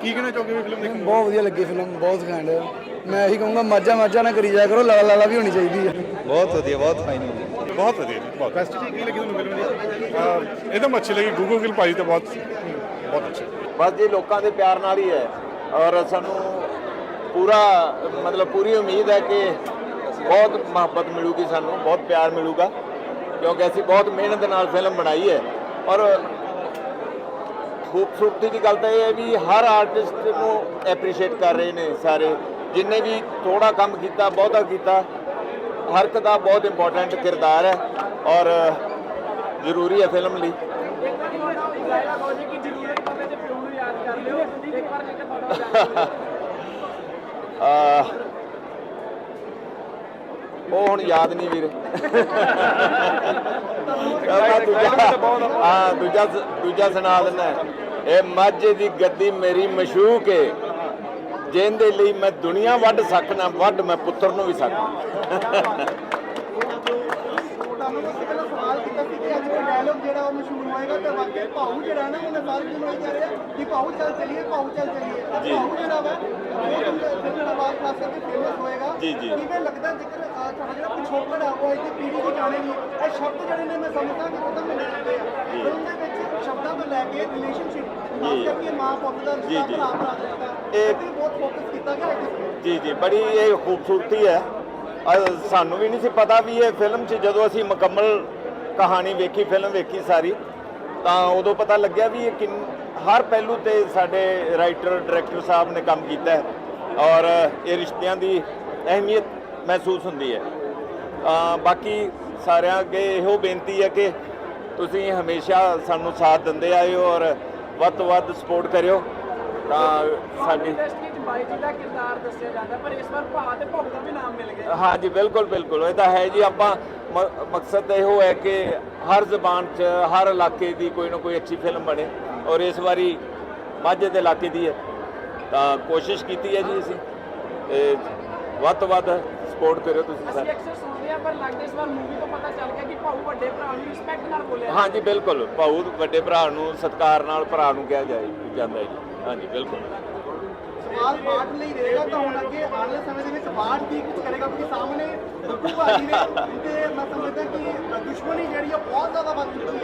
ਕੀ ਕਹਿਣਾ ਚਾਹੋਗੇ ਵੀ ਫਿਲਮ ਦੇਖਣ ਬਹੁਤ ਵਧੀਆ ਲੱਗੀ ਫਿਲਮ ਬਹੁਤ ਘੈਂਟ ਮੈਂ ਇਹੀ ਕਹੂੰਗਾ ਮਾਝਾ ਮਾਝਾ ਨਾ ਕਰੀ ਜਾਇਆ ਕਰੋ ਲਾਲਾ ਲਾਲਾ ਵੀ ਹੋਣੀ ਚਾਹੀਦੀ ਹੈ। ਬਹੁਤ ਵਧੀਆ ਬਹੁਤ ਫਾਈਨ ਹੈ ਬਹੁਤ ਵਧੀਆ ਬਹੁਤ। ਬੈਸਟ ਚੀਜ਼ ਕੀ ਲੱਗੀ ਤੁਹਾਨੂੰ ਫਿਲਮ ਦੀ? ਇਹਦਮ ਅੱਛੀ ਲੱਗੀ ਗੁੱਗੂ ਗਿੱਲ ਭਾਜੀ ਤਾਂ ਬਹੁਤ ਬਹੁਤ ਅੱਛੀ ਬਸ ਜੀ ਲੋਕਾਂ ਦੇ ਪਿਆਰ ਨਾਲ ਹੀ ਹੈ। ਔਰ ਸਾਨੂੰ ਪੂਰਾ ਮਤਲਬ ਪੂਰੀ ਉਮੀਦ ਹੈ ਕਿ ਬਹੁਤ ਮੁਹੱਬਤ ਮਿਲੂਗੀ ਸਾਨੂੰ ਬਹੁਤ ਪਿਆਰ ਮਿਲੂਗਾ। ਕਿਉਂਕਿ ਅਸੀਂ ਬਹੁਤ ਮਿਹਨਤ ਨਾਲ ਫਿਲਮ ਬਣਾਈ ਹੈ। ਔਰ ਖੂਬਸੂਰਤੀ ਦੀ ਗੱਲ ਤਾਂ ਇਹ ਹੈ ਵੀ ਹਰ ਆਰਟਿਸਟ ਨੂੰ ਐਪਰੀਸ਼ੀਏਟ ਕਰ ਰਹੇ ਨੇ ਸਾਰੇ। ਜਿੰਨੇ ਵੀ ਥੋੜਾ ਕੰਮ ਕੀਤਾ ਬਹੁਤਾ ਕੀਤਾ ਹਰ ਇੱਕ ਦਾ ਬਹੁਤ ਇੰਪੋਰਟੈਂਟ ਕਿਰਦਾਰ ਹੈ ਔਰ ਜ਼ਰੂਰੀ ਹੈ ਫਿਲਮ ਲਈ। ਉਹ ਹੁਣ ਯਾਦ ਨਹੀਂ ਵੀਰ। ਮੈਂ ਦੂਜਾ ਹਾਂ ਦੂਜਾ ਸ- ਦੂਜਾ ਸੁਣਾ ਦਿੰਦਾ ਇਹ ਮਾਝੇ ਦੀ ਗੱਦੀ ਮੇਰੀ ਮਸ਼ੂਕ ਏ। ਜਿਹਦੇ ਲਈ ਮੈਂ ਦੁਨੀਆ ਵੱਢ ਸਕਣਾ ਵੱਢ ਮੈਂ ਪੁੱਤਰ ਨੂੰ ਵੀ ਸਕਣਾ ਕਿ ਅੱਜ ਦਾ ਡਾਇਲੌਗ ਜਿਹੜਾ ਉਹ ਮਸ਼ਹੂਰ ਹੋਏਗਾ ਤੇ ਵਾਕਈ ਭਾਊ ਜਿਹੜਾ ਨਾ ਉਹਨੇ ਸਾਰੇ ਦਿਨ ਉਹ ਕਹਿ ਰਿਹਾ ਕਿ ਭਾਊ ਚੱਲ ਚਲੀਏ ਭਾਊ ਚੱਲ ਚਲੀਏ। ਭਾਊ ਜਿਹੜਾ ਵਾ ਜੀ, ਜੀ। ਕਿਵੇਂ ਲੱਗਦਾ ਜੇਕਰ ਅਹ, ਤੁਹਾਡਾ ਜਿਹੜਾ ਪਿਛੋਕੜ ਆ ਉਹ ਅੱਜ ਦੀ ਪੀੜ੍ਹੀ ਦੀ ਜਾਣੇਗੀ ਇਹ ਸ਼ਬਦ ਜਿਹੜੇ ਨੇ ਮੈਂ ਸਮਝਦਾ ਕਿ ਉਹ ਤਾਂ ਮਿਲ ਜਾਂਦੇ ਆ। ਫਿਲਮ ਦੇ ਵਿੱਚ ਸ਼ਬਦਾਂ ਤੋਂ ਲੈ ਕੇ ਰਿਲੇਸ਼ਨਸ਼ਿਪ ਖਾਸ ਕਰਕੇ ਮਾਂ ਪੁੱਤ ਦਾ ਜੀ, ਰਿਸ਼ਤਾ ਜੀ। ਭਰਾ ਭਰਾ ਦਾ ਰਿਸ਼ਤਾ ਇਹ- ਇਹ ਤੇ ਬਹੁਤ ਫੋਕਸ ਕੀਤਾ ਗਿਆ ਹੈ ਜੀ ਜੀ। ਬੜੀ ਇਹ ਖੂਬਸੂਰਤੀ ਹੈ। ਸਾਨੂੰ ਵੀ ਨਹੀਂ ਸੀ ਪਤਾ ਵੀ ਇਹ ਫਿਲਮ 'ਚ ਜਦੋਂ ਅਸੀਂ ਮੁਕੰਮਲ ਕਹਾਣੀ ਵੇਖੀ ਫਿਲਮ ਵੇਖੀ ਸਾਰੀ ਤਾਂ ਉਦੋਂ ਪਤਾ ਲੱਗਿਆ ਵੀ ਇਹ ਹਰ ਪਹਿਲੂ ਤੇ ਸਾਡੇ ਰਾਈਟਰ ਡਾਇਰੈਕਟਰ ਸਾਹਿਬ ਨੇ ਕੰਮ ਕੀਤਾ ਹੈ ਔਰ ਇਹ ਰਿਸ਼ਤਿਆਂ ਦੀ ਅਹਿਮੀਅਤ ਮਹਿਸੂਸ ਹੁੰਦੀ ਹੈ। ਬਾਕੀ ਸਾਰਿਆਂ ਅੱਗੇ ਇਹੋ ਬੇਨਤੀ ਹੈ ਕਿ ਤੁਸੀਂ ਹਮੇਸ਼ਾ ਸਾਨੂੰ ਸਾਥ ਦਿੰਦੇ ਆਏ ਹੋ ਔਰ ਵੱਧ ਤੋਂ ਵੱਧ ਸਪੋਰਟ ਕਰਿਓ। ਤਾਂ ਸਾਡੀ ਇੰਡਸਟਰੀ ਵਿੱਚ ਬਾਈ ਜੀ ਦਾ ਕਿਰਦਾਰ ਦੱਸਿਆ ਜਾਂਦਾ ਪਰ ਇਸ ਵਾਰ ਭਾ ਤੇ ਭੌਂ ਦਾ ਵੀ ਨਾਮ ਮਿਲ ਗਿਆ ਹਾਂਜੀ ਬਿਲਕੁਲ ਬਿਲਕੁਲ। ਇਹ ਤਾਂ ਹੈ ਜੀ, ਆਪਾਂ ਮ- ਮਕਸਦ ਇਹੋ ਹੈ ਕਿ ਹਰ ਜ਼ਬਾਨ 'ਚ, ਹਰ ਇਲਾਕੇ ਦੀ ਕੋਈ ਨਾ ਕੋਈ ਅੱਛੀ ਫਿਲਮ ਬਣੇ। ਔਰ ਇਸ ਵਾਰੀ ਮਾਝੇ ਦੇ ਇਲਾਕੇ ਦੀ ਹੈ। ਤਾਂ ਕੋਸ਼ਿਸ਼ ਕੀਤੀ ਹੈ ਜੀ ਅਸੀਂ। ਤੇ ਵੱਧ ਤੋਂ ਵੱਧ ਸਪੋਰਟ ਕਰਿਓ ਤੁਸੀਂ ਅਸੀਂ ਸਾਰੇ। ਅਕਸਰ ਸੁਣਦੇ ਆ ਪਰ ਲੱਗਦਾ ਇਸ ਵਾਰ ਮੂਵੀ ਤੋਂ ਪਤਾ ਚੱਲ ਗਿਆ ਕਿ ਭਾਊ ਵੱਡੇ ਭਰਾ ਨੂੰ ਰਿਸਪੈਕਟ ਨਾਲ ਬੋਲਿਆ ਹਾਂਜੀ ਬਿਲਕੁਲ। ਭਾਊ ਵੱਡੇ ਭਰਾ ਨੂੰ ਸਤਿਕਾਰ ਨਾਲ ਭਰਾ ਨੂੰ ਕਿਹਾ ਜਾਏ ਜਾਂਦਾ ਹੈ ਜੀ। ਹਾਂਜੀ ਬਿਲਕੁਲ। ਸਵਾਲ ਪਾਠ ਲਈ ਰਹੇਗਾ ਤਾਂ ਹੁਣ ਅੱਗੇ ਆਉਣ ਵਾਲੇ ਸਮੇਂ ਦੇ ਵਿੱਚ ਪਾਠ ਕੀ ਕੁਝ ਕਰੇਗਾ ਕਿਉਂਕਿ ਸਾਹਮਣੇ ਬੱਬੂ ਭਾਜੀ ਨੇ ਤੇ ਮੈਂ ਸਮਝਦਾ ਕਿ ਦੁਸ਼ਮਣੀ ਜਿਹੜੀ ਆ ਬਹੁਤ ਜ਼ਿਆਦਾ ਵੱਧ ਚੁੱਕੀ ਹੈ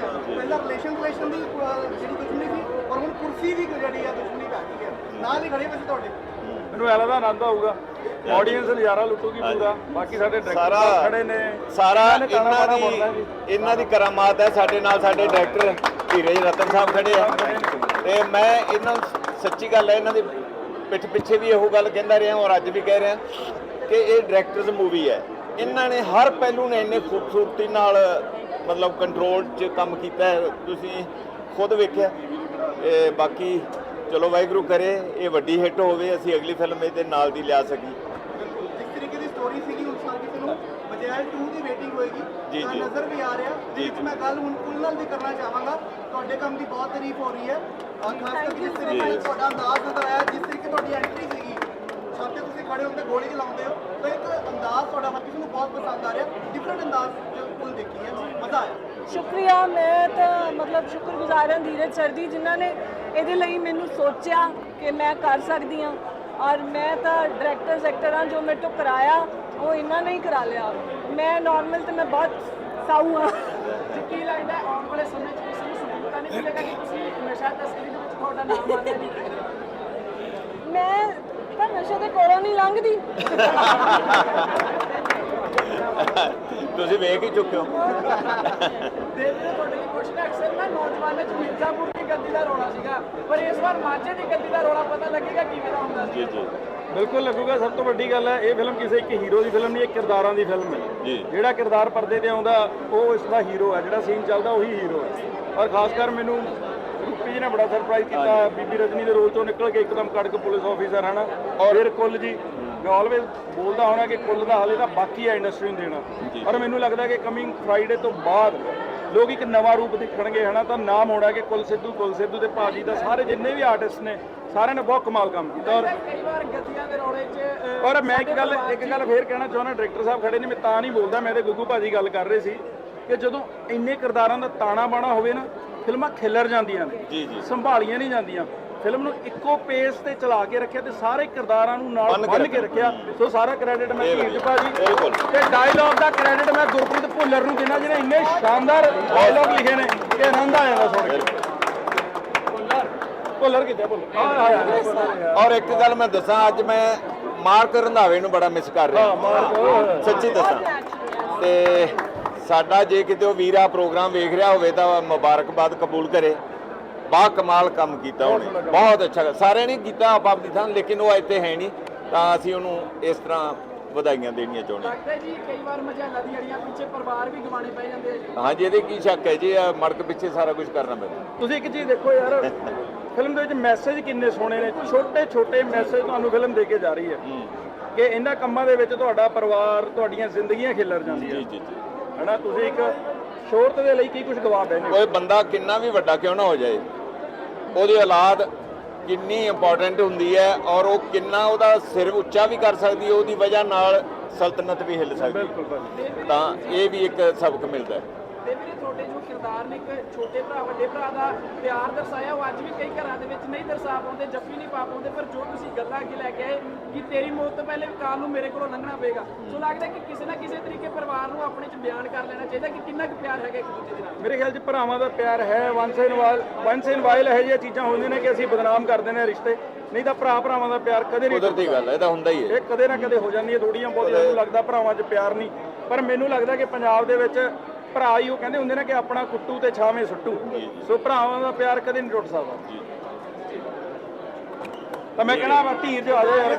ਪਹਿਲਾਂ ਰਿਲੇਸ਼ਨ ਰਿਲੇਸ਼ਨ ਦੀ ਅਹ, ਜਿਹੜੀ ਦੁਸ਼ਮਣੀ ਸੀ ਪਰ ਹੁਣ ਕੁਰਸੀ ਦੀ ਜਿਹੜੀ ਆ ਦੁਸ਼ਮਣੀ ਪੈ ਗਈ ਹੈ ਨਾਲ ਹੀ ਖੜੇ ਵੈਸੇ ਤੁਹਾਡੇ। ਮੈਨੂੰ ਐਲਾ ਦਾ ਆਨੰਦ ਆਊਗਾ। ਆਡੀਅנס ਨਜ਼ਾਰਾ ਲੁੱਟੂਗੀ ਪੂਰਾ ਬਾਕੀ ਸਾਡੇ ਡਾਇਰੈਕਟਰ ਸਾਰਾ ਖੜੇ ਨੇ। ਸਾਰਾ ਨੇ ਇਹਨਾਂ ਬੋਲਣਾ ਦੀ ਜੀ। ਇਹਨਾਂ ਦੀ ਕਰਾਮਾਤ ਹੈ। ਸਾਡੇ ਨਾਲ ਸਾਡੇ ਡਾਇਰੈਕਟਰ ਧੀਰਜ ਰਤਨ ਸਾਹਿਬ ਖੜੇ ਆ। ਤੇ ਮੈਂ ਇਹਨਾਂ ਨੂੰ ਸੱਚੀ ਗੱਲ ਹੈ ਇਹਨਾਂ ਦੀ ਪਿੱਠ ਪਿੱਛੇ ਵੀ ਇਹੋ ਗੱਲ ਕਹਿੰਦਾ ਰਿਹਾ ਔਰ ਅੱਜ ਵੀ ਕਹਿ ਰਿਹਾ ਕਿ ਇਹ ਡਾਇਰੈਕਟਰਸ ਮੂਵੀ ਹੈ। ਇਹਨਾਂ ਨੇ ਹਰ ਪਹਿਲੂ ਨੇ ਇੰਨੇ ਖੂਬਸੂਰਤੀ ਨਾਲ ਮਤਲਬ ਕੰਟਰੋਲ 'ਚ ਕੰਮ ਕੀਤਾ ਹੈ ਤੁਸੀਂ ਖੁਦ ਵੇਖਿਆ? ਇਹ ਬਾਕੀ ਚਲੋ ਵਾਹਿਗੁਰੂ ਕਰੇ ਇਹ ਵੱਡੀ ਹਿੱਟ ਹੋਵੇ ਅਸੀਂ ਅਗਲੀ ਫਿਲਮ ਇਹਦੇ ਨਾਲ ਦੀ ਲਿਆ ਸਕੀਏ ਜਿਸ ਤਰੀਕੇ ਦੀ ਸਟੋਰੀ ਸੀਗੀ ਹੁਣ ਸਾਲ ਕਿਸੇ ਨੂੰ ਬਜਾਏ 2 ਦੀ ਵੇਟਿੰਗ ਹੋਏਗੀ ਜੀ, ਜੀ। ਨਜ਼ਰ ਵੀ ਆ ਰਿਹਾ। ਜੀ। ਮੈਂ ਗੱਲ ਹੁਣ ਕੁੱਲ ਨਾਲ ਵੀ ਕਰਨਾ ਚਾਹਾਂਗਾ। ਤੁਹਾਡੇ ਕੰਮ ਦੀ ਬਹੁਤ ਤਾਰੀਫ ਹੋ ਰਹੀ ਹੈ। ਔਰ ਖਾਸ ਕਰਕੇ ਜਿਸ ਤਰੀਕੇ ਨਾਲ ਤੁਹਾਡਾ ਅੰਦਾਜ਼ ਨਜ਼ਰ ਆਇਆ ਜਿਸ ਤਰੀਕੇ ਤੁਹਾਡੀ ਐਂਟਰੀ ਸੀਗੀ ਛੱਤ ਤੇ ਖੜੇ ਹੋ ਕੇ ਗੋਲੀ ਚਲਾਉਂਦੇ ਹੋ ਤਾਂ ਇੱਕ ਅੰਦਾਜ਼ ਤੁਹਾਡਾ ਹਰ ਕਿਸੇ ਨੂੰ ਬਹੁਤ ਪਸੰਦ ਆ ਰਿਹਾ ਡਿਫਰੈਂਟ ਅੰਦਾਜ਼ ਕੁੱਲ ਦੇਖੀ ਹੈ ਮਜ਼ਾ ਆਇਆ। ਸ਼ੁਕਰੀਆ ਮੈਂ ਤਾਂ ਮਤਲਬ ਸ਼ੁਕਰਗੁਜ਼ਾਰ ਹਾਂ ਧੀਰਜ ਸਰ ਦੀ ਜਿਨ੍ਹਾਂ ਨੇ ਇਹਦੇ ਲਈ ਮੈਨੂੰ ਸੋਚਿਆ ਕਿ ਮੈਂ ਕਰ ਸਕਦੀ ਹਾਂ। ਔਰ ਮੈਂ ਤਾਂ ਡਾਇਰੈਕਟਰਸ ਐਕਟਰਾਂ ਜੋ ਮੇਰੇ ਤੋਂ ਕਰਾਇਆ ਉਹ ਇਹਨਾਂ ਨੇ ਹੀ ਕਰਾ ਲਿਆ। ਮੈਂ ਨਾਰਮਲ ਤੇ ਮੈਂ ਬਹੁਤ ਸਾਊ ਹਾਂ। ਕੀ ਲੱਗਦਾ ਹੈ ਆਉਣ ਵਾਲੇ ਸਮੇਂ 'ਚ ਕਿਸੇ ਨੂੰ ਸਬੂਤ ਨਹੀਂ ਮਿਲੇਗਾ ਕਿ ਤੁਸੀਂ ਨਸ਼ਾ ਤਸਕਰੀ ਦੇ ਵਿੱਚ ਤੁਹਾਡਾ ਨਾਮ ਆ ਰਿਹਾ ਜੀ ਮੈਂ ਤਾਂ ਨਸ਼ੇ ਦੇ ਕੋਲੋਂ ਨਹੀਂ ਲੰਘਦੀ। ਤੁਸੀਂ ਵੇਖ ਹੀ ਚੁੱਕੇ ਹੋ। ਦੇ ਦੇ ਤੁਹਾਡੇ ਲਈ ਕੁਐਸਚਨ ਅਕਸਰ ਨਾ ਨੌਜਵਾਨਾਂ 'ਚ ਮਿਰਜ਼ਾਪੁਰ ਦੀ ਗੱਦੀ ਦਾ ਰੋਣਾ ਸੀਗਾ ਪਰ ਇਸ ਵਾਰ ਮਾਝੇ ਦੀ ਗੱਦੀ ਦਾ ਰੋਣਾ ਪਤਾ ਲੱਗੇਗਾ ਕਿਵੇਂ ਦਾ ਹੁੰਦਾ ਸੀ ਜੀ ਜੀ। ਬਿਲਕੁਲ ਲੱਗੂਗਾ ਸਭ ਤੋਂ ਵੱਡੀ ਗੱਲ ਹੈ ਇਹ ਫਿਲਮ ਕਿਸੇ ਇੱਕ ਹੀਰੋ ਦੀ ਫਿਲਮ ਨਹੀਂ ਇਹ ਕਿਰਦਾਰਾਂ ਦੀ ਫਿਲਮ ਹੈ। ਜਿਹੜਾ ਕਿਰਦਾਰ ਪਰਦੇ ਤੇ ਆਉਂਦਾ ਉਹ ਇਸ ਦਾ ਹੀਰੋ ਹੈ ਜਿਹੜਾ ਸੀਨ ਚੱਲਦਾ ਉਹੀ ਹੀਰੋ ਹੈ। ਔਰ ਖਾਸ ਕਰ ਮੈਨੂੰ ਰੂਪੀ ਜੀ ਨੇ ਬੜਾ ਸਰਪ੍ਰਾਈਜ਼ ਕੀਤਾ। ਬੀਬੀ ਰਜਨੀ ਦੇ ਰੋਲ ਤੋਂ ਨਿਕਲ ਕੇ ਇੱਕਦਮ ਕੜਕ ਪੁਲਿਸ ਆਫੀਸਰ ਹਨਾ। ਔਰ ਫਿਰ ਕੁੱਲ ਜੀ ਮੈਂ ਆਲਵੇਜ਼ ਬੋਲਦਾ ਹੋਣਾ ਕਿ ਕੁੱਲ ਦਾ ਹਾਲੇ ਤਾਂ ਬਾਕੀ ਹੈ ਇੰਡਸਟਰੀ ਨੂੰ ਦੇਣਾ। ਔਰ ਮੈਨੂੰ ਲੱਗਦਾ ਕਿ ਕਮਿੰਗ ਫਰਾਈਡੇ ਤੋਂ ਬਾਅਦ ਲੋਕ ਇੱਕ ਨਵਾਂ ਰੂਪ ਦੇਖਣਗੇ ਹਨਾ ਤਾਂ ਨਾਮ ਹੋਣਾ ਕਿ ਕੁੱਲ ਸਿੱਧੂ ਕੁੱਲ ਸਿੱਧੂ ਤੇ ਭਾਜੀ ਦਾ ਸਾਰੇ ਜਿੰਨੇ ਵੀ ਆਰਟਿਸਟ ਨੇ ਸਾਰਿਆਂ ਨੇ ਬਹੁਤ ਕਮਾਲ ਕੰਮ ਕੀਤਾ। ਔਰ ਕਈ ਵਾਰ ਗੱਦੀਆਂ ਦੇ ਰੋੜੇ 'ਚ ਔਰ ਮੈਂ ਇੱਕ ਗੱਲ ਇੱਕ ਗੱਲ ਫੇਰ ਕਹਿਣਾ ਚਾਹੁੰਦਾ ਡਾਇਰੈਕਟਰ ਸਾਹਿਬ ਖੜੇ ਨੇ ਮੈਂ ਤਾਂ ਨਹੀਂ ਬੋਲਦਾ ਮੈਂ ਤੇ ਗੁੱਗੂ ਭਾਜੀ ਗੱਲ ਕਰ ਰਹੇ ਸੀ ਕਿ ਜਦੋਂ ਇੰਨੇ ਕਿਰਦਾਰਾਂ ਦਾ ਤਾਣਾ ਬਾਣਾ ਹੋਵੇ ਨਾ ਫਿਲਮਾਂ ਖਿਲਰ ਜਾਂਦੀਆਂ ਨੇ। ਜੀ, ਜੀ। ਸੰਭਾਲੀਆਂ ਨਹੀਂ ਜਾਂਦੀਆਂ। ਫਿਲਮ ਨੂੰ ਇੱਕੋ ਪੇਸ ਤੇ ਚਲਾ ਕੇ ਰੱਖਿਆ ਤੇ ਸਾਰੇ ਕਿਰਦਾਰਾਂ ਨੂੰ ਨਾਲ ਬੰਨ ਕੇ ਰੱਖਿਆ। ਸੋ ਸਾਰਾ ਕ੍ਰੈਡਿਟ ਮੈਂ ਧੀਰਜ। ਭਾਜੀ ਬਿਲਕੁਲ। ਤੇ ਡਾਇਲੌਗ ਦਾ ਕ੍ਰੈਡਿਟ ਮੈਂ ਗੁਰਪ੍ਰੀਤ ਭੁੱਲਰ ਨੂੰ ਦਿੰਦਾ ਜਿਹਨੇ ਇੰਨੇ ਸ਼ਾਨਦਾਰ ਡਾਇਲੌਗ ਲਿਖੇ ਨੇ ਕਿ ਆਨੰਦ ਆ ਜਾਂਦਾ ਸੁਣ ਕੇ। ਭੁੱਲਰ। ਕਿੱਥੇ ਭੁੱਲਰ। ਆ ਆ ਆ ਔਰ ਇੱਕ ਗੱਲ ਮੈਂ ਦੱਸਾਂ ਅੱਜ ਮੈਂ ਮਾਰਕ ਰੰਧਾਵੇ ਨੂੰ ਬੜਾ ਮਿਸ ਕਰ ਰਿਹਾ। ਮਾਰਕ। ਸੱਚੀ ਦੱਸਾਂ। ਤੇ ਸਾਡਾ ਜੇ ਕਿਤੇ ਉਹ ਵੀਰਾ ਪ੍ਰੋਗਰਾਮ ਵੇਖ ਰਿਹਾ ਹੋਵੇ ਤਾਂ ਮੁਬਾਰਕਬਾਦ ਕਬੂਲ ਕਰੇ। ਬਾ ਕਮਾਲ ਕੰਮ ਕੀਤਾ ਉਹਨੇ। ਬਹੁਤ ਅੱਛਾ ਸਾਰਿਆਂ ਨੇ ਕੀਤਾ ਆਪ ਆਪਦੀ ਥਾਂ ਲੇਕਿਨ ਉਹ ਇੱਥੇ ਹੈ ਨਹੀਂ। ਤਾਂ ਅਸੀਂ ਉਹਨੂੰ ਇਸ ਤਰ੍ਹਾਂ ਵਧਾਈਆਂ ਦੇਣੀਆਂ ਚਾਹੁੰਦੇ ਹਾਂ। ਲੱਗਦਾ ਜੀ ਕਈ ਵਾਰ ਮਜਾਲਾ ਦੀ ਅੜੀਆਂ ਪਿੱਛੇ ਪਰਿਵਾਰ ਵੀ ਗਵਾਣੇ ਪੈ ਜਾਂਦੇ ਆ ਜੀ। ਹਾਂਜੀ ਇਹਦੇ ਕੀ ਸ਼ੱਕ ਹੈ ਜੀ? ਇਹ ਮੜਕ ਪਿੱਛੇ ਸਾਰਾ ਕੁਝ ਕਰਨਾ ਪੈਂਦਾ। ਤੁਸੀਂ ਇੱਕ ਚੀਜ਼ ਦੇਖੋ ਯਾਰ ਫਿਲਮ ਦੇ ਵਿੱਚ ਮੈਸੇਜ ਕਿੰਨੇ ਸੋਹਣੇ ਨੇ। ਛੋਟੇ ਛੋਟੇ ਮੈਸੇਜ ਤੁਹਾਨੂੰ ਫਿਲਮ ਦੇ ਕੇ ਜਾ ਰਹੀ ਹੈ। ਕਿ ਇਹਨਾਂ ਕੰਮਾਂ ਦੇ ਵਿੱਚ ਤੁਹਾਡਾ ਪਰਿਵਾਰ ਤੁਹਾਡੀਆਂ ਜ਼ਿੰਦਗੀਆਂ ਖਿਲਰ ਜਾਂਦੀਆਂ। ਜੀ ਜੀ ਜੀ। ਹਨਾ ਤੁਸੀਂ ਇੱਕ ਸ਼ੋਹਰਤ ਦੇ ਲਈ ਕੀ ਕੁਝ ਗਵਾ ਬੈਠੇ ਕੋਈ ਬੰਦਾ ਕਿੰਨਾ ਵੀ ਵੱਡਾ ਕਿਉਂ ਨਾ ਹੋ ਜਾਏ। ਉਹਦੀ ਔਲਾਦ ਕਿੰਨੀ ਇੰਪੋਰਟੈਂਟ ਹੁੰਦੀ ਹੈ ਔਰ ਉਹ ਕਿੰਨਾ ਉਹਦਾ ਸਿਰ ਉੱਚਾ ਵੀ ਕਰ ਸਕਦੀ ਹੈ ਉਹਦੀ ਵਜ੍ਹਾ ਨਾਲ ਸਲਤਨਤ ਵੀ ਹਿੱਲ ਸਕਦੀ ਹੈ। ਤਾਂ ਇਹ ਵੀ ਇੱਕ ਸਬਕ ਮਿਲਦਾ ਹੈ। ਤੇ ਵੀਰੇ ਤੁਹਾਡੇ ਜੋ ਕਿਰਦਾਰ ਨੇ ਇੱਕ ਛੋਟੇ ਭਰਾ ਵੱਡੇ ਭਰਾ ਦਾ ਪਿਆਰ ਦਰਸਾਇਆ ਉਹ ਅੱਜ ਵੀ ਕਈ ਘਰਾਂ ਦੇ ਵਿੱਚ ਨਹੀਂ ਦਰਸਾ ਪਾਉਂਦੇ ਜੱਫੀ ਨਹੀਂ ਪਾ ਪਾਉਂਦੇ ਪਰ ਜੋ ਤੁਸੀਂ ਗੱਲਾਂ ਅੱਗੇ ਲੈ ਕੇ ਆਏ ਕਿ ਤੇਰੀ ਮੌਤ ਤੋਂ ਪਹਿਲੇ ਕਾਲ ਨੂੰ ਮੇਰੇ ਕੋਲੋਂ ਲੰਘਣਾ ਪਏਗਾ। ਸੋ ਲੱਗਦਾ ਕਿ ਕਿਸੇ ਨਾ ਕਿਸੇ ਤਰੀਕੇ ਪਰਿਵਾਰ ਨੂੰ ਆਪਣੇ ਚ ਬਿਆਨ ਕਰ ਲੈਣਾ ਚਾਹੀਦਾ ਕਿ ਕਿੰਨਾ ਕੁ ਪਿਆਰ ਹੈਗਾ ਇੱਕ ਦੂਜੇ ਦੇ ਨਾਲ। ਮੇਰੇ ਖਿਆਲ 'ਚ ਭਰਾਵਾਂ ਦਾ ਪਿਆਰ ਹੈ once in while once in while ਇਹੋ ਜਿਹੀਆਂ ਚੀਜ਼ਾਂ ਹੁੰਦੀਆਂ ਨੇ ਕਿ ਅਸੀਂ ਬਦਨਾਮ ਕਰ ਦਿੰਦੇ ਹਾਂ ਰਿਸ਼ਤੇ ਨਹੀਂ ਤਾਂ ਭਰਾ ਭਰਾਵਾਂ ਦਾ ਪਿਆਰ ਕਦੇ ਨਹੀਂ ਕੁਦਰਤੀ ਗੱਲ ਹੈ ਇਹ ਤਾਂ ਹੁੰਦਾ ਹੀ ਹੈ। ਇਹ ਕਦੇ ਨਾ ਕਦੇ ਹੋ ਜਾਂਦੀ ਹੈ ਥੋੜੀਆਂ ਬਹੁਤੀਆਂ ਨੂੰ ਲੱਗਦਾ ਭਰਾਵਾਂ 'ਚ ਪਿਆਰ ਨਹੀਂ। ਪਰ ਮੈਨੂੰ ਲੱਗਦਾ ਕਿ ਪੰਜਾਬ ਦੇ ਵਿੱਚ ਭਰਾ ਹੀ ਉਹ ਕਹਿੰਦੇ ਹੁੰਦੇ ਨੇ ਕਿ ਆਪਣਾ ਕੁੱਟੂ ਤੇ ਛਾਵੇਂ ਸੁੱਟੂ। ਸੋ ਭਰਾਵਾਂ ਦਾ ਪਿਆਰ ਕਦੇ ਨਹੀਂ ਟੁੱਟ ਸਕਦਾ ਤਾਂ ਮੈਂ ਕਹਿਣਾ ਵਾ ਧੀਰ ਜੋ ਆ ਜਾ ਯਾਰ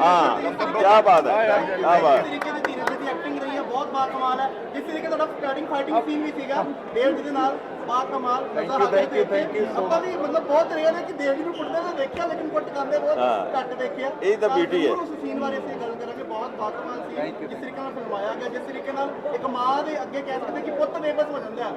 ਹਾਂ ਕੀ ਬਾਤ ਹੈ ਕੀ ਬਾਤ। ਤਰੀਕੇ ਦੀ ਧੀਰੇ ਦੀ ਐਕਟਿੰਗ ਰਹੀ ਹੈ ਬਹੁਤ ਬਾ ਕਮਾਲ ਹੈ। ਜਿਸ ਤਰੀਕੇ ਤੁਹਾਡਾ ਸਟਾਰਟਿੰਗ ਫਾਈਟਿੰਗ ਸੀਨ ਵੀ ਸੀਗਾ ਦੇਵ ਜੀ ਦੇ ਨਾਲ ਬਾ ਕਮਾਲ ਮਜ਼ਾ ਆ ਗਿਆ ਦੇਖ ਕੇ ਆਪਾਂ ਵੀ ਮਤਲਬ ਬਹੁਤ ਰੇਅਰ ਹੈ ਕਿ ਦੇਵ ਜੀ ਨੂੰ ਕੁੱਟਦੇ ਦੇਖਿਆ ਲੇਕਿਨ ਕੁੱਟ ਕਰਦੇ ਬਹੁਤ। ਘੱਟ ਦੇਖਿਆ। ਇਹ ਤਾਂ beauty ਹੈ। ਉਸ ਸੀਨ ਬਾਰੇ ਅਸੀਂ ਗੱਲ ਕਰਾਂਗੇ। ਬਹੁਤ ਬਾ ਕਮਾਲ ਸੀ ਜਿਸ ਤਰੀਕੇ ਨਾਲ ਫਿਲਮਾਇਆ ਗਿਆ ਜਿਸ ਤਰੀਕੇ ਨਾਲ ਇੱਕ ਮਾਂ ਦੇ ਅੱਗੇ ਕਹਿ ਸਕਦੇ ਕਿ ਪੁੱਤ ਬੇਬਸ ਹੋ ਜਾਂਦਾ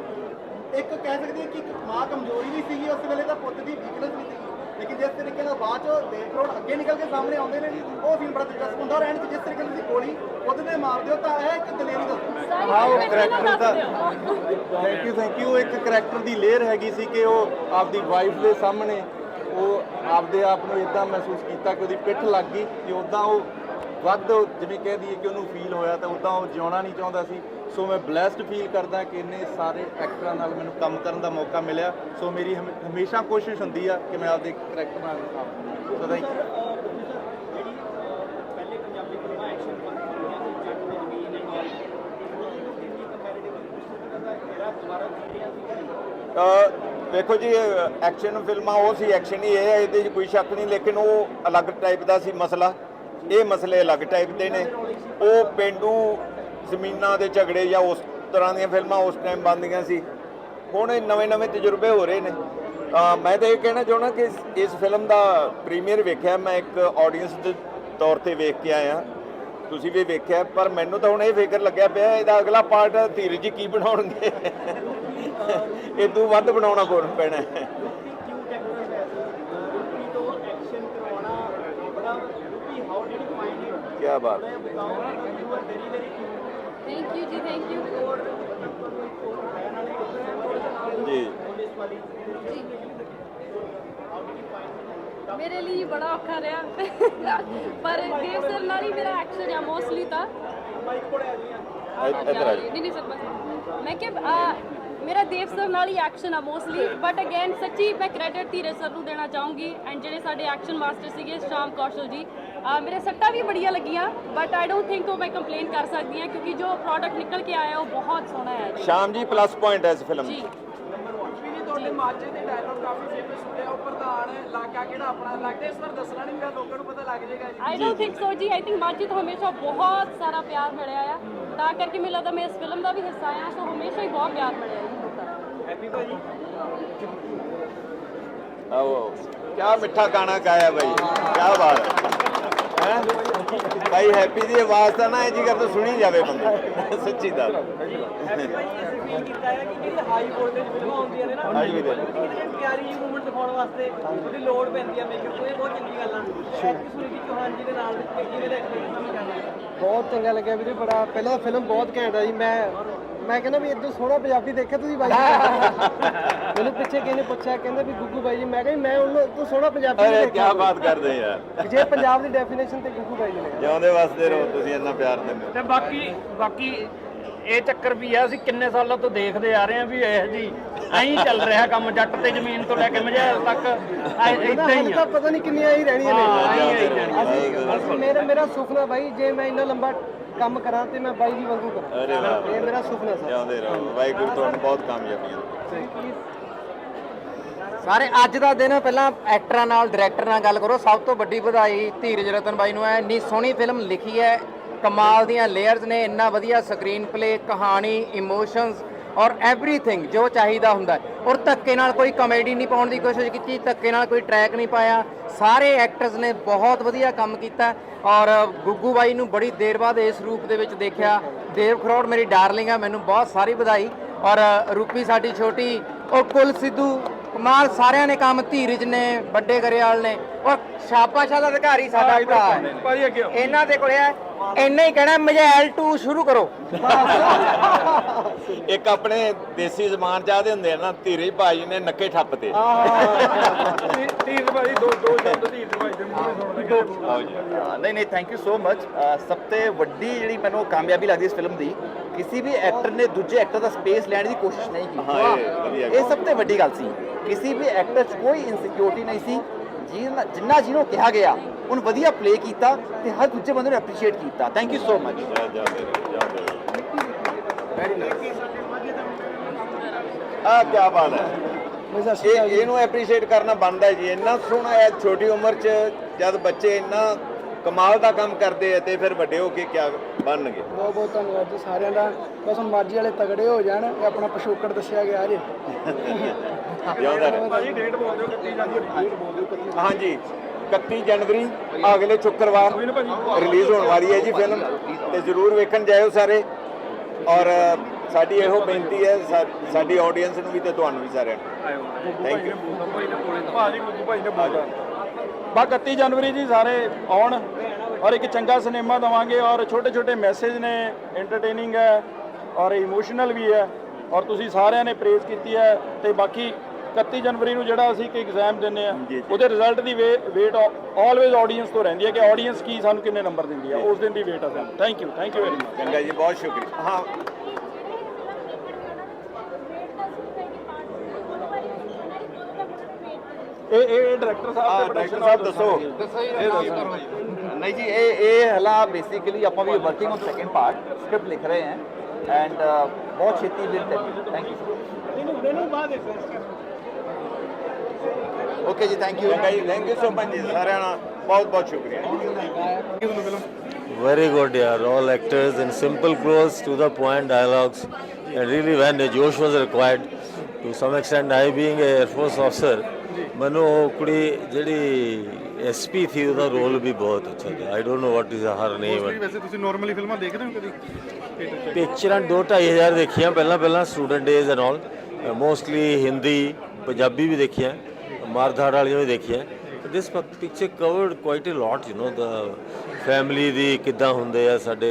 ਇੱਕ ਕਹਿ ਸਕਦੇ ਕਿ ਮਾਂ ਕਮਜ਼ੋਰੀ ਵੀ ਸੀਗੀ ਉਸ ਵੇਲੇ ਤਾਂ ਪੁੱਤ ਦੀ ਵੀਕਨੈਸ ਵੀ ਸੀਗੀ। ਲੇਕਿਨ ਜਿਸ ਤਰੀਕੇ ਨਾਲ ਬਾਅਦ ਚੋਂ ਦੇਖ ਰੋਡ ਅੱਗੇ ਨਿਕਲ ਕੇ ਸਾਹਮਣੇ ਆਉਂਦੇ ਨੇ ਉਹ ਸੀਨ ਬੜਾ ਦਿਲਚਸਪ ਹੁੰਦਾ। ਔਰ ਐਂਡ ਜਿਸ ਤਰੀਕੇ ਨਾਲ ਤੁਸੀਂ ਗੋਲੀ ਉਹਦੇ ਤੇ ਮਾਰਦੇ ਹੋ ਤਾਂ ਇਹ ਇੱਕ ਦਲੇਰੀ ਦਾ ਹਾਂ। ਉਹ ਕਰੈਕਟਰ ਦਾ ਥੈਂਕ ਯੂ ਥੈਂਕ ਯੂ ਇੱਕ ਕਰੈਕਟਰ ਦੀ ਲੇਅਰ ਹੈਗੀ ਸੀ ਕਿ ਉਹ ਆਪਦੀ ਵਾਈਫ ਦੇ ਸਾਹਮਣੇ ਉਹ ਆਪਦੇ ਆਪ ਨੂੰ ਇਦਾਂ ਮਹਿਸੂਸ ਕੀਤਾ ਕਿ ਉਹਦੀ ਪਿੱਠ ਲੱਗ ਗਈ ਕਿ ਉਦਾਂ ਉਹ ਵੱਧ ਜਿਵੇਂ ਕਹਿ ਦਈਏ ਕਿ ਉਹਨੂੰ ਫੀਲ ਹੋਇਆ ਤਾਂ ਉਦਾਂ ਉਹ ਜਿਉਣਾ ਨਹੀਂ ਚਾਹੁੰਦਾ ਸੀ। ਸੋ ਮੈਂ ਬlesed ਫੀਲ ਕਰਦਾ ਕਿ ਇੰਨੇ ਸਾਰੇ ਐਕਟਰਾਂ ਨਾਲ ਮੈਨੂੰ ਕੰਮ ਕਰਨ ਦਾ ਮੌਕਾ ਮਿਲਿਆ। ਸੋ ਮੇਰੀ ਹਮੇ- ਹਮੇਸ਼ਾ ਕੋਸ਼ਿਸ਼ ਹੁੰਦੀ ਆ ਕਿ ਮੈਂ ਆਪਦੇ ਕਰੈਕਟਰ ਨਾਲ ਕੰਮ ਸੋ ਥੈਂਕ ਦੇਖੋ ਜੀ ਐਕਸ਼ਨ ਫਿਲਮਾਂ ਉਹ ਸੀ ਐਕਸ਼ਨ ਹੀ ਇਹ ਹੈ ਇਹਦੇ 'ਚ ਕੋਈ ਸ਼ੱਕ ਨਹੀਂ, ਲੇਕਿਨ ਉਹ ਅਲੱਗ ਟਾਈਪ ਦਾ ਸੀ ਮਸਲਾ। ਇਹ ਮਸਲੇ ਅਲੱਗ ਟਾਈਪ ਦੇ ਨੇ। ਉਹ ਪਿੰਡੂ ਜ਼ਮੀਨਾਂ ਦੇ ਝਗੜੇ ਜਾਂ ਉਸ ਤਰ੍ਹਾਂ ਦੀਆਂ ਫਿਲਮਾਂ ਉਸ ਟਾਈਮ ਬਣਦੀਆਂ ਸੀ। ਹੁਣ ਇਹ ਨਵੇਂ-ਨਵੇਂ ਤਜਰਬੇ ਹੋ ਰਹੇ ਨੇ। ਮੈਂ ਤਾਂ ਇਹ ਕਹਿਣਾ ਚਾਹੁੰਦਾ ਕਿ ਇਸ- ਫਿਲਮ ਦਾ ਪ੍ਰੀਮੀਅਰ ਵੇਖਿਆ ਮੈਂ ਇੱਕ ਆਡੀਅנס ਦੇ ਤੌਰ ਤੇ ਵੇਖ ਕੇ ਆਇਆ। ਤੁਸੀਂ ਵੀ ਵੇਖਿਆ, ਪਰ ਮੈਨੂੰ ਤਾਂ ਹੁਣ ਇਹ ਫਿਕਰ ਲੱਗਿਆ ਪਿਆ, ਇਹਦਾ ਅਗਲਾ ਪਾਰਟ ਧੀਰਜ ਜੀ ਕੀ ਬਣਾਉਣਗੇ? ਇਹ ਤੋਂ ਵੱਧ ਬਣਾਉਣਾ ਕੋਲ ਪੈਣਾ ਕੀ ਬਾਤ ਥੈਂਕ ਯੂ ਜੀ ਥੈਂਕ ਯੂ ਜੀ। ਜੀ। ਮੇਰੇ ਲਈ ਬੜਾ ਔਖਾ ਰਿਹਾ। ਪਰ ਦੇਵ ਸਰ ਨਾਲ ਹੀ ਮੇਰਾ ਐਕਸ਼ਨ ਆ ਮੋਸਟਲੀ ਤਾਂ। ਇੱਧਰ ਆ ਜਾਓ। ਨਹੀਂ ਨਹੀਂ ਸਰ ਬਸ। ਮੈਂ ਕਿ ਮੇਰਾ ਦੇਵ ਸਰ ਨਾਲ ਹੀ ਐਕਸ਼ਨ ਆ ਮੋਸਟਲੀ ਬਟ ਅਗੇਨ ਸੱਚੀ ਮੈਂ ਕ੍ਰੈਡਿਟ ਧੀਰਜ ਸਰ ਨੂੰ ਦੇਣਾ ਚਾਹੂੰਗੀ। ਐਂਡ ਜਿਹੜੇ ਸਾਡੇ ਐਕਸ਼ਨ ਮਾਸਟਰ ਸੀਗੇ ਸ਼ਾਮ ਕੌਸ਼ਲ ਜੀ ਮੇਰੇ ਸੱਟਾਂ ਵੀ ਬੜੀਆਂ ਲੱਗੀਆਂ ਬਟ ਆਈ ਡੋਨਟ ਥਿੰਕ ਉਹ ਮੈਂ ਕੰਪਲੇਨ ਕਰ ਸਕਦੀ ਹਾਂ ਕਿਉਂਕਿ ਜੋ ਪ੍ਰੋਡਕਟ ਨਿਕਲ ਕੇ ਆਇਆ ਉਹ ਬਹੁਤ ਸੋਹਣਾ ਹੈ। ਜੀ ਸ਼ਾਮ ਜੀ ਪਲੱਸ ਪੁਆਇੰਟ ਹੈ ਇਸ ਫਿਲਮ ਜੀ। ਵੀ ਨਹੀਂ ਤੁਹਾਡੇ ਮਾਝੇ ਦੇ ਡਾਇਲੌਗ ਕਾਫੀ ਫੇਮਸ ਹੁੰਦੇ ਆ ਉਹ ਪ੍ਰਧਾਨ ਇਲਾਕਾ ਕਿਹੜਾ ਆਪਣਾ ਲੱਗਦਾ ਇਸ ਵਾਰ ਦੱਸਣਾ ਨਹੀਂ ਗਾ ਲੋਕਾਂ ਨੂੰ ਪਤਾ ਲੱਗ ਜਾਏਗਾ ਜੀ। ਆਈ ਡੋਨਟ ਥਿੰਕ ਸੋ ਜੀ ਆਈ ਥਿੰਕ ਮਾਝੀ ਤੋਂ ਹਮੇਸ਼ਾ ਬਹੁਤ ਸਾਰਾ ਪਿਆਰ ਮਿਲਿਆ ਆ। ਤਾਂ ਕਰਕੇ ਮੈਨੂੰ ਲੱਗਦਾ ਮੈਂ ਇਸ ਫਿਲਮ ਦਾ ਵੀ ਹਿੱਸਾ ਆ ਸੋ ਹਮੇਸ਼ਾ ਹੀ ਬਹੁਤ ਪਿਆਰ ਮਿਲਿਆ ਜੀ ਲੋਕਾਂ ਦਾ ਹੈਪੀ ਭਾਜੀ ਆਓ ਕੀ ਮਿੱਠਾ ਗਾਣਾ ਗਾਇਆ ਬਾਈ ਕੀ ਬਾਤ ਹੈ। ਬਾਈ ਹੈਪੀ ਦੀ ਆਵਾਜ਼ ਤਾਂ ਨਾ ਇਹ ਜੀ ਕਰਦਾ ਸੁਣੀ ਜਾਵੇ ਬੰਦਾ। ਸੱਚੀ ਗੱਲ। ਬਹੁਤ ਚੰਗਾ ਲੱਗਿਆ ਵੀਰੇ ਬੜਾ ਪਹਿਲਾਂ ਫਿਲਮ ਬਹੁਤ ਘੈਂਟ ਆ ਜੀ ਮੈਂ ਮੈਂ ਕਹਿੰਦਾ ਵੀ ਇਦੋਂ ਸੋਹਣਾ ਪੰਜਾਬੀ ਦੇਖਿਆ ਤੁਸੀਂ ਬਾਈ ਮੈਨੂੰ ਪਿੱਛੇ ਕਿਸੇ ਨੇ ਪੁੱਛਿਆ ਕਹਿੰਦੇ ਵੀ ਗੁੱਗੂ ਬਾਈ ਜੀ ਮੈਂ ਕਿਹਾ ਜੀ ਮੈਂ ਉਹਨੂੰ ਤੋਂ ਸੋਹਣਾ ਪੰਜਾਬੀ ਨਹੀਂ ਅਰੇ ਦੇਖਿਆ। ਕੀ ਬਾਤ ਕਰਦੇ ਯਾਰ ਜੇ ਪੰਜਾਬ ਦੀ ਡੈਫੀਨੇਸ਼ਨ ਤੇ ਗੁੱਗੂ ਬਾਈ ਜੀ ਨੇ। ਜਿਉਂਦੇ ਵਸਦੇ ਰਹੋ ਤੁਸੀਂ ਇੰਨਾ ਪਿਆਰ ਦਿੰਦੇ ਹੋ। ਤੇ ਬਾਕੀ ਬਾਕੀ ਇਹ ਚੱਕਰ ਵੀ ਆ ਅਸੀਂ ਕਿੰਨੇ ਸਾਲਾਂ ਤੋਂ ਦੇਖਦੇ ਆ ਰਹੇ ਆ ਵੀ ਇਹ ਜੀ ਐਂ ਚੱਲ ਰਿਹਾ ਕੰਮ ਜੱਟ ਤੇ ਜ਼ਮੀਨ ਤੋਂ ਲੈ ਕੇ ਮਝੈਲ ਤੱਕ ਐ- ਹੀ ਆ। ਤਾਂ ਪਤਾ ਨਹੀਂ ਕਿੰਨੀਆਂ ਹੀ ਰਹਿਣੀਆਂ ਹਾਂ, ਨੇ ਹੀ ਰਹਿਣੀਆਂ। ਅਸੀਂ ਅਸੀਂ- ਮੇਰਾ ਮੇਰਾ ਸੁਪਨਾ ਬਾਈ ਜੇ ਮੈਂ ਇੰਨਾ ਲੰਬਾ ਕੰਮ ਕਰਾਂ ਤੇ ਮੈਂ ਬਾਈ ਜੀ ਵਾਂਗੂ ਕਰਾਂ। ਅਰੇ ਵਾਹ ਇਹ ਮੇਰਾ ਸੁਪਨਾ ਸਰ ਜਿਉਂਦੇ ਰਹੋ। ਵਾਹਿਗੁਰੂ ਤੁਹਾਨੂੰ ਬਹੁਤ ਕਾਮਯਾਬੀਆਂ। ਸਾਰੇ ਅੱਜ ਦਾ ਦਿਨ ਪਹਿਲਾਂ ਐਕਟਰਾਂ ਨਾਲ ਡਾਇਰੈਕਟਰ ਨਾਲ ਗੱਲ ਕਰੋ। ਸਭ ਤੋਂ ਵੱਡੀ ਵਧਾਈ ਧੀਰਜ ਰਤਨ ਬਾਈ ਨੂੰ ਹੈ। ਇੰਨੀ ਸੋਹਣੀ ਫਿਲਮ ਲਿਖੀ ਹੈ। ਕਮਾਲ ਦੀਆਂ ਲੇਅਰਸ ਨੇ। ਇੰਨਾ ਵਧੀਆ ਸਕਰੀਨ ਪਲੇ ਕਹਾਣੀ ਇਮੋਸ਼ਨਸ ਔਰ ਐਵਰੀਥਿੰਗ ਜੋ ਚਾਹੀਦਾ ਹੁੰਦਾ ਔਰ ਧੱਕੇ ਨਾਲ ਕੋਈ ਕਮੇਡੀ ਨਹੀਂ ਪਾਉਣ ਦੀ ਕੋਸ਼ਿਸ਼ ਕੀਤੀ, ਧੱਕੇ ਨਾਲ ਕੋਈ ਟਰੈਕ ਨਹੀਂ ਪਾਇਆ। ਸਾਰੇ ਐਕਟਰਸ ਨੇ ਬਹੁਤ ਵਧੀਆ ਕੰਮ ਕੀਤਾ ਔਰ ਗੁੱਗੂ ਬਾਈ ਨੂੰ ਬੜੀ ਦੇਰ ਬਾਅਦ ਇਸ ਰੂਪ ਦੇ ਵਿੱਚ ਦੇਖਿਆ। ਦੇਵ ਖਰੋੜ ਮੇਰੀ ਡਾਰਲਿੰਗ ਆ, ਮੈਨੂੰ ਬਹੁਤ ਸਾਰੀ ਵਧਾਈ। ਔਰ ਰੂਪੀ ਸਾਡੀ ਛੋਟੀ ਔਰ ਕੁਲ ਸਿੱਧੂ ਕਮਾਲ ਸਾਰਿਆਂ ਨੇ ਕੰਮ ਧੀਰਜ ਨੇ ਵੱਡੇ ਗਰੇਵਾਲ ਨੇ। ਔਰ ਸ਼ਾਬਾਸ਼ਾ ਦਾ ਅਧਿਕਾਰੀ ਸਾਡਾ ਭਰਾ ਹੈ। ਭਾਜੀ ਅੱਗੇ ਆਓ। ਇਹਨਾਂ ਦੇ ਕੋਲੇ ਹੈ ਇੰਨਾ ਹੀ ਕਹਿਣਾ ਮਜੈਲ 2 ਸ਼ੁਰੂ ਕਰੋ। ਇੱਕ ਆਪਣੇ ਦੇਸੀ ਜ਼ਮਾਨ ਚਾਹਦੇ ਹੁੰਦੇ ਆ ਨਾ ਧੀਰੇ ਭਾਈ ਨੇ ਨੱਕੇ ਠੱਪ ਤੇ ਧੀ- ਧੀਰਜ ਭਾਜੀ ਦੋ ਦੋ ਸ਼ਬਦ ਧੀਰਜ ਭਾਜੀ ਦੇ ਮੂੰਹੋਂ ਸੁਣ ਲਗੇ। ਆਓ ਜੀ। ਅ, ਨਹੀਂ ਨਹੀਂ ਥੈਂਕ ਯੂ ਸੋ ਮਚ ਸਭ ਤੋਂ ਵੱਡੀ ਜਿਹੜੀ ਮੈਨੂੰ ਕਾਮਯਾਬੀ ਲੱਗਦੀ ਇਸ ਫਿਲਮ ਦੀ ਕਿਸੇ ਵੀ ਐਕਟਰ ਨੇ ਦੂਜੇ ਐਕਟਰ ਦਾ ਸਪੇਸ ਲੈਣ ਦੀ ਕੋਸ਼ਿਸ਼ ਨਹੀਂ ਕੀਤੀ। ਹਾਂ, ਇਹ ਵਧੀਆ ਗੱਲ। ਇਹ ਸਭ ਤੋਂ ਵੱਡੀ ਗੱਲ ਸੀ। ਕਿਸੇ ਵੀ ਐਕਟਰ 'ਚ ਕੋਈ ਇਨਸਿਕਿਉਰਿਟੀ ਨਹੀਂ ਸੀ। ਜਿੰਨਾ ਜਿੰਨਾ ਜਿਹਨੂੰ ਕਿਹਾ ਗਿਆ ਉਹਨ ਵਧੀਆ ਪਲੇ ਕੀਤਾ ਤੇ ਹਰ ਦੂਜੇ ਬੰਦੇ ਨੂੰ ਐਪਰੀਸ਼ੀਏਟ ਕੀਤਾ। ਥੈਂਕ ਯੂ ਸੋ ਮਚ ਜਾ ਆ ਕੀ ਬਾਤ ਹੈ। ਇਹ ਇਹਨੂੰ ਐਪਰੀਸ਼ੀਏਟ ਕਰਨਾ ਬਣਦਾ ਹੈ ਜੀ। ਇੰਨਾ ਸੋਹਣਾ ਹੈ ਛੋਟੀ ਉਮਰ 'ਚ ਜਦ ਬੱਚੇ ਇੰਨਾ ਕਮਾਲ ਦਾ ਕੰਮ ਕਰਦੇ ਆ ਤੇ ਫਿਰ ਵੱਡੇ ਹੋ ਕੇ ਕੀ ਬਣਨਗੇ? ਬਹੁਤ ਬਹੁਤ ਧੰਨਵਾਦ ਜੀ ਸਾਰਿਆਂ ਦਾ। ਬਸ ਮਾਝੀ ਵਾਲੇ ਤਗੜੇ ਹੋ ਜਾਣ ਇਹ ਆਪਣਾ ਪਿਛੋਕੜ ਦੱਸਿਆ ਗਿਆ ਜੇ। ਜਿਉਂਦਾ ਰਹੇ। ਭਾਜੀ ਡੇਟ ਬੋਲ ਦਿਓ ਕੱਤੀ ਜਾਂਦੀ ਡੇਟ ਬੋਲ ਦਿਓ ਹਾਂਜੀ 31 ਜਨਵਰੀ ਅਗਲੇ ਸ਼ੁੱਕਰਵਾਰ ਰਿਲੀਜ਼ ਹੋਣ ਵਾਲੀ ਹੈ ਜੀ ਫਿਲਮ ਤੇ ਜਰੂਰ ਵੇਖਣ ਜਾਇਓ ਸਾਰੇ। ਔਰ ਸਾਡੀ ਇਹੋ ਬੇਨਤੀ ਹੈ ਸਾਡੀ ਆਡੀਅנס ਨੂੰ ਵੀ ਤੇ ਤੁਹਾਨੂੰ ਵੀ ਸਾਰਿਆਂ ਨੂੰ। ਥੈਂਕ ਯੂ ਭਾਜੀ ਗੁੱਗੂ ਭਾਈ ਨੇ ਬੋਲਦਾ ਬਾ 31 ਜਨਵਰੀ ਜੀ ਸਾਰੇ ਆਉਣ ਔਰ ਇੱਕ ਚੰਗਾ ਸਿਨੇਮਾ ਦਵਾਂਗੇ ਔਰ ਛੋਟੇ ਛੋਟੇ ਮੈਸੇਜ ਨੇ ਐਂਟਰਟੇਨਿੰਗ ਹੈ ਔਰ ਇਮੋਸ਼ਨਲ ਵੀ ਹੈ ਔਰ ਤੁਸੀਂ ਸਾਰਿਆਂ ਨੇ ਪ੍ਰੇਜ਼ ਕੀਤੀ ਹੈ ਤੇ ਬਾਕੀ 31 ਜਨਵਰੀ ਨੂੰ ਜਿਹੜਾ ਅਸੀਂ ਇੱਕ ਐਗਜ਼ਾਮ ਦਿੰਨੇ ਆ ਉਹਦੇ ਰਿਜ਼ਲਟ ਦੀ ਵੇਟ ਆਲਵੇਜ਼ ਆਡੀਅנס ਤੋਂ ਰਹਿੰਦੀ ਹੈ ਕਿ ਆਡੀਅנס ਕੀ ਸਾਨੂੰ ਕਿੰਨੇ ਨੰਬਰ ਦਿੰਦੀ ਹੈ ਉਸ ਦਿਨ ਦੀ ਵੇਟ ਆ ਸਾਨੂੰ। Thank you thank you very much ਚੰਗਾ ਜੀ ਬਹੁਤ ਸ਼ੁਕਰੀਆ। ਹਾਂ। ਇਹ ਇਹ ਡਾਇਰੈਕਟਰ ਸਾਹਿਬ ਹਾਂ ਤੇ ਡਾਕਟਰ ਸਾਹਿਬ ਦੱਸੋ ਨਹੀਂ ਜੀ ਇਹ ਇਹ ਹਲਾ ਬੇਸਿਕਲੀ ਆਪਾਂ ਵੀ working on second part script ਲਿਖ ਰਹੇ ਹਾਂ ਐਂਡ ਬਹੁਤ ਛੇਤੀ will tell thank you okay ਜੀ thank you thank you so much ਜੀ ਸਾਰਿਆਂ ਦਾ ਬਹੁਤ ਬਹੁਤ ਸ਼ੁਕਰੀਆ Very good, yeah. All actors and simple close to the point dialogues. And really, when the Josh was required, to some extent, I being a Air Force officer, ਮੈਨੂੰ ਉਹ ਕੁੜੀ ਜਿਹੜੀ SP ਥੀ ਉਹਦਾ ਰੋਲ ਵੀ ਬਹੁਤ ਅੱਛਾ ਸੀ। I don't know what is her name ਵੈਸੇ ਤੁਸੀਂ ਨਾਰਮਲੀ ਫਿਲਮਾਂ ਦੇਖਦੇ ਹੋ ਕਦੀ? ਪਿਕਚਰਾਂ ਦੋ ਢਾਈ ਹਜ਼ਾਰ ਦੇਖੀਆਂ ਪਹਿਲਾਂ ਪਹਿਲਾਂ student days and all mostly Hindi Punjabi ਵੀ ਦੇਖੀਆਂ ਮਾਰਧਾੜ ਵਾਲੀਆਂ ਵੀ ਦੇਖੀਆਂ। This picture covered quite a lot you know the family ਦੀ ਕਿੱਦਾਂ ਹੁੰਦੇ ਆ ਸਾਡੇ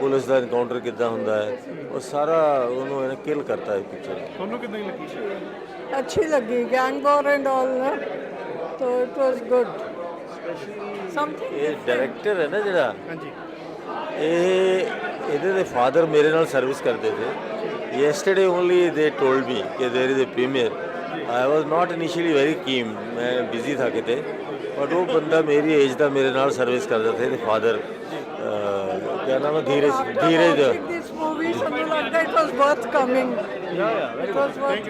ਪੁਲਿਸ ਦਾ ਐਨਕਾਊਂਟਰ ਕਿੱਦਾਂ ਹੁੰਦਾ ਹੈ। ਉਹ ਸਾਰਾ ਉਹਨੂੰ ਇਹਨੇ ਕਿਲ ਕਰਤਾ ਹੈ ਪਿਕਚਰ ਤੁਹਾਨੂੰ ਕਿਦਾਂ ਲੱਗੀ? अच्छी लगी गैंग वॉर एंड ऑल ना तो इट वाज गुड समथिंग ਇਹ ਡਾਇਰੈਕਟਰ ਹੈ ਨਾ ਜਿਹੜਾ ਹਾਂਜੀ ਇਹ ਇਹਦੇ ਦੇ ਫਾਦਰ ਮੇਰੇ ਨਾਲ ਸਰਵਿਸ ਕਰਦੇ ਥੇ yesterday only they told me ਕਿ there is a premiere I was not initially very keen ਮੈਂ ਬਿਜ਼ੀ ਥਾ ਕਿਤੇ ਬਟ ਉਹ ਬੰਦਾ ਮੇਰੀ ਏਜ ਦਾ ਮੇਰੇ ਨਾਲ ਸਰਵਿਸ ਕਰਦਾ ਥੇ ਇਹਦੇ ਫਾਦਰ ਕਿਆ ਨਾਮ ਹੈ ਧੀਰਜ ਧੀਰਜ दिस मूवी समझ लगता it was worth coming it was worth